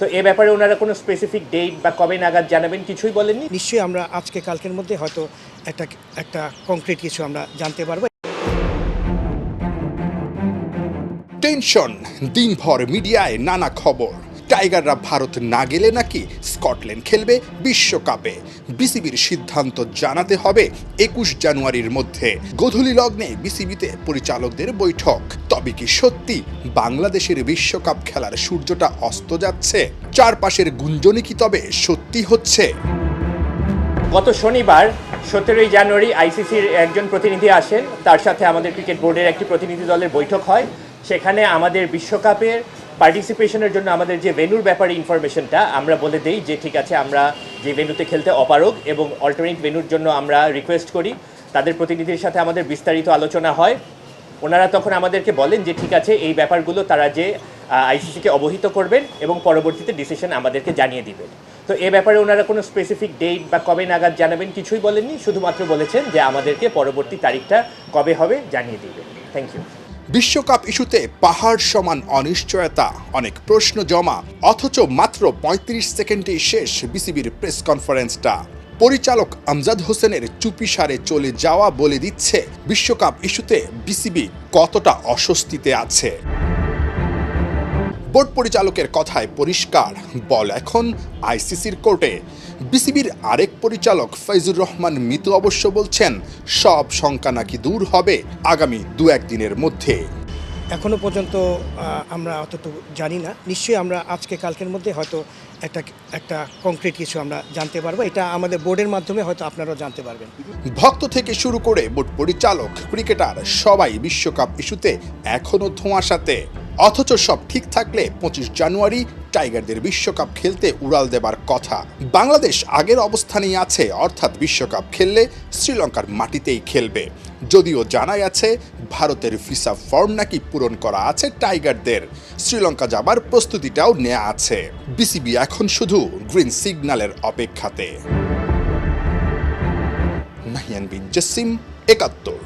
তো এ ব্যাপারে ওনারা কোনো স্পেসিফিক ডেট বা কবে নাগাদ জানাবেন কিছুই বলেননি? নিশ্চয়ই আমরা আজকে কালকের মধ্যে হয়তো একটা একটা কংক্রিট কিছু আমরা জানতে পারব। টেনশন দিনভর মিডিয়ায় নানা খবর। টাইগাররা ভারত না গেলে নাকি স্কটল্যান্ড খেলবে বিশ্বকাপে। বিসিবির সিদ্ধান্ত জানাতে হবে একুশ জানুয়ারির মধ্যে। গধূলি লগ্নে বিসিবিতে পরিচালকদের বৈঠক। তবে কি সত্যি বাংলাদেশের বিশ্বকাপ খেলার সূর্যটা অস্ত যাচ্ছে? চারপাশের গুঞ্জনই কি তবে সত্যি হচ্ছে? গত শনিবার, সতেরোই জানুয়ারি আইসিসির একজন প্রতিনিধি আসেন। তার সাথে আমাদের ক্রিকেট বোর্ডের একটি প্রতিনিধি দলের বৈঠক হয়। সেখানে আমাদের বিশ্বকাপের পার্টিসিপেশনের জন্য আমাদের যে ভেন্যুর ব্যাপারে ইনফরমেশনটা আমরা বলে দেই যে ঠিক আছে, আমরা যে ভেন্যুতে খেলতে অপারগ এবং অল্টারনেট ভেন্যুর জন্য আমরা রিকোয়েস্ট করি। তাদের প্রতিনিধির সাথে আমাদের বিস্তারিত আলোচনা হয়। ওনারা তখন আমাদেরকে বলেন যে ঠিক আছে, এই ব্যাপারগুলো তারা যে আইসিসিকে অবহিত করবেন এবং পরবর্তীতে ডিসিশন আমাদেরকে জানিয়ে দিবেন। তো এ ব্যাপারে ওনারা কোনো স্পেসিফিক ডেট বা কবে নাগাদ জানাবেন কিছুই বলেননি, শুধুমাত্র বলেছেন যে আমাদেরকে পরবর্তী তারিখটা কবে হবে জানিয়ে দিবেন। থ্যাংক ইউ বিশ্বকাপ ইস্যুতে পাহাড় সমান অনিশ্চয়তা, অনেক প্রশ্ন জমা, অথচ মাত্র ৩৫ সেকেন্ডেই শেষ বিসিবির প্রেস কনফারেন্সটা। পরিচালক আমজাদ হোসেনের চুপিসারে চলে যাওয়া বলে দিচ্ছে বিশ্বকাপ ইস্যুতে বিসিবি কতটা অস্বস্তিতে আছে। বোর্ড পরিচালকের কথায় পরিষ্কার। বল এখন আইসিসির কোর্টে। বিসিবির আরেক পরিচালক ফৈজুর রহমান মিতু অবশ্য বলছেন সব শঙ্কা নাকি দূর হবে আগামী দু একদিনের মধ্যে। এখনও পর্যন্ত আমরা অতটুকু জানি না। নিশ্চয়ই আমরা আজকে কালকের মধ্যে হয়তো একটা একটা কংক্রিট কিছু আমরা জানতে পারব। এটা আমাদের বোর্ডের মাধ্যমে হয়তো আপনারাও জানতে পারবেন। ভক্ত থেকে শুরু করে বোর্ড পরিচালক ক্রিকেটার সবাই বিশ্বকাপ ইস্যুতে এখনও ধোঁয়াশাতে। অথচ সব ঠিক থাকলে পঁচিশ জানুয়ারি টাইগারদের বিশ্বকাপ খেলতে উড়াল দেবার কথা। বাংলাদেশ আগের অবস্থানেই আছে, অর্থাৎ বিশ্বকাপ খেললে শ্রীলঙ্কার মাটিতেই খেলবে। যদিও জানা গেছে ভারতের ভিসা ফর্ম নাকি পূরণ করা আছে টাইগারদের। শ্রীলঙ্কা যাবার প্রস্তুতিটাও নেওয়া আছে। বিসিবি এখন শুধু গ্রিন সিগন্যালের অপেক্ষাতে। নাহিয়ান বিন জসিম, একাত্তর।